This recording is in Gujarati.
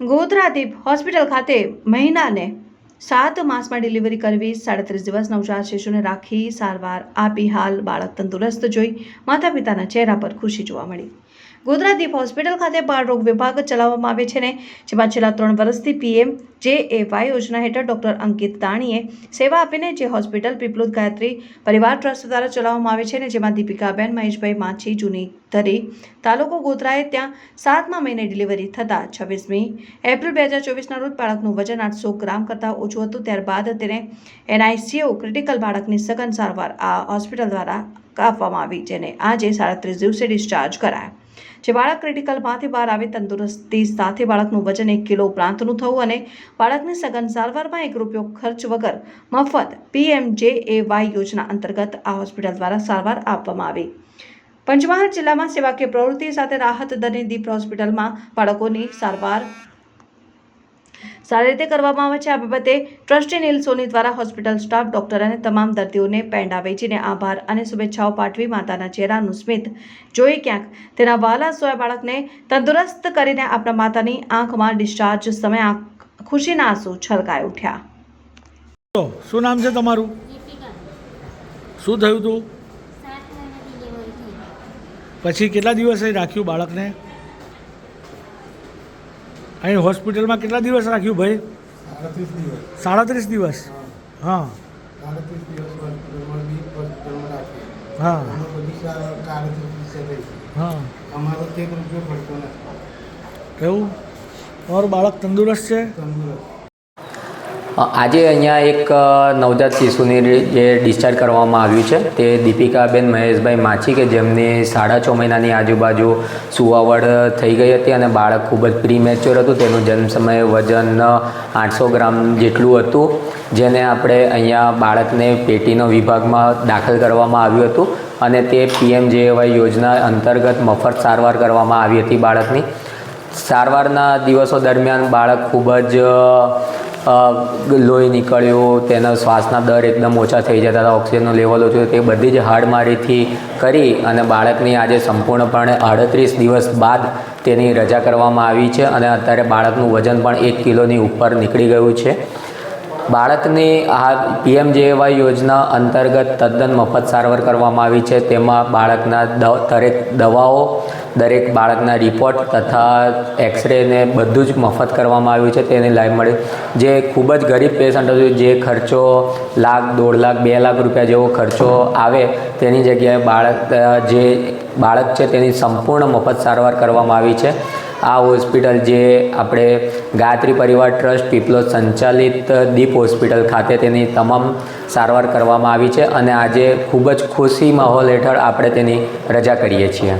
ગોધરાદીપ હોસ્પિટલ ખાતે મહિનાને સાત માસમાં ડિલિવરી કરવી સાડત્રીસ દિવસ નવજાત શિશુને રાખી સારવાર આપી હાલ બાળક તંદુરસ્ત જોઈ માતા પિતાના ચહેરા પર ખુશી જોવા મળી. ગોધરાદીપ હોસ્પિટલ ખાતે બાળરોગ વિભાગ ચલાવવામાં આવે છે ને, જેમાં છેલ્લા ત્રણ વર્ષથી પીએમ જે એ વાય યોજના હેઠળ ડોક્ટર અંકિત તાણીએ સેવા આપીને જે હોસ્પિટલ પીપલુદ ગાયત્રી પરિવાર ટ્રસ્ટ દ્વારા ચલાવવામાં આવે છે ને, જેમાં દીપિકાબેન મહેશભાઈ માછી, જૂની ધરી તાલુકો ગોધરાએ ત્યાં સાતમા મહિને ડિલિવરી થતાં છવ્વીસમી એપ્રિલ બે હજાર ચોવીસના રોજ બાળકનું વજન આઠસો ગ્રામ કરતાં ઓછું હતું. ત્યારબાદ તેને એનઆઈસીયુ ક્રિટિકલ બાળકની સઘન સારવાર આ હોસ્પિટલ દ્વારા આપવામાં આવી, જેને આજે સાડત્રીસ દિવસે ડિસ્ચાર્જ કરાયા. જે બાળક ક્રિટિકલમાંથી બહાર આવી તંદુરસ્તી સાથે બાળકનું વજન એક કિલો ઉપરાંતનું થવું અને બાળકની સઘન સારવારમાં એક રૂપિયો ખર્ચ વગર મફત પીએમજેએવાય યોજના અંતર્ગત આ હોસ્પિટલ દ્વારા સારવાર આપવામાં આવી. પંચમહાલ જિલ્લામાં સેવાકીય પ્રવૃત્તિ સાથે રાહત દરની દીપ હોસ્પિટલમાં બાળકોની સારવાર સારી રીતે કરવામાં આવે છે. આ બાબતે ટ્રસ્ટી નીલ સોની દ્વારા હોસ્પિટલ સ્ટાફ ડોક્ટર અને તમામ દર્દીઓને પેંડા વેચીને આભાર અને શુભેચ્છાઓ પાઠવી માતાના ચહેરાનું સ્મિત જોઈ ક્યાંક તેના વહાલા સોયા બાળકને તંદુરસ્ત કરીને આપણા માતાની આંખમાં ડિસ્ચાર્જ સમયે આંખ ખુશીના આંસુ છલકાઈ ઉઠ્યા. તો શું નામ છે તમારું? શું થયું હતું પછી કેટલા દિવસે રાખ્યું બાળકને? અહીં હોસ્પિટલમાં કેટલા દિવસ રાખ્યું ભાઈ? સાડત્રીસ દિવસ. હા. હા. હા. અમારો એક રૂપિયો પડતો નથી એવું? તમારું બાળક તંદુરસ્ત છે? તંદુરસ્ત. આજે અહીંયા એક નવજાત શિશુની જે ડિસ્ચાર્જ કરવામાં આવ્યું છે, તે દીપિકાબેન મહેશભાઈ માછી કે જેમની સાડા છ મહિનાની આજુબાજુ સુવાવડ થઈ ગઈ હતી અને બાળક ખૂબ જ પ્રી મેચ્યોર હતું. તેનું જન્મ સમયે વજન આઠસો ગ્રામ જેટલું હતું, જેને આપણે અહીંયા બાળકને પેટીનો વિભાગમાં દાખલ કરવામાં આવ્યું હતું અને તે પીએમજેએવાય યોજના અંતર્ગત મફત સારવાર કરવામાં આવી હતી બાળકની. સારવારના દિવસો દરમિયાન બાળક ખૂબ જ લોહી નીકળ્યું, તેના શ્વાસના દર એકદમ ઓછા થઈ જતા હતા, ઓક્સિજનનું લેવલ ઓછું તે બધી જ હાડમારીથી કરી અને બાળકની આજે સંપૂર્ણપણે અડત્રીસ દિવસ બાદ તેની રજા કરવામાં આવી છે અને અત્યારે બાળકનું વજન પણ એક કિલોની ઉપર નીકળી ગયું છે. બાળકની આ પીએમજેવાય યોજના અંતર્ગત તદ્દન મફત સારવાર કરવામાં આવી છે. તેમાં બાળકના દરેક દવાઓ, દરેક બાળકના રિપોર્ટ તથા એક્સરે ને બધું જ મફત કરવામાં આવ્યું છે. તેની લાઈવ મળે. જે ખૂબ જ ગરીબ પેશન્ટ હતું જે ખર્ચો લાખ, દોઢ લાખ, બે લાખ રૂપિયા જેવો ખર્ચો આવે, તેની જગ્યાએ બાળક જે બાળક છે, તેની સંપૂર્ણ મફત સારવાર કરવામાં આવી છે. આ હોસ્પિટલ જે આપણે ગાયત્રી પરિવાર ટ્રસ્ટ પીપલો સંચાલિત દીપ હોસ્પિટલ ખાતે તેની તમામ સારવાર કરવામાં આવી છે અને આજે ખૂબ જ ખુશી માહોલ હેઠળ આપણે તેની રજા કરીએ છીએ.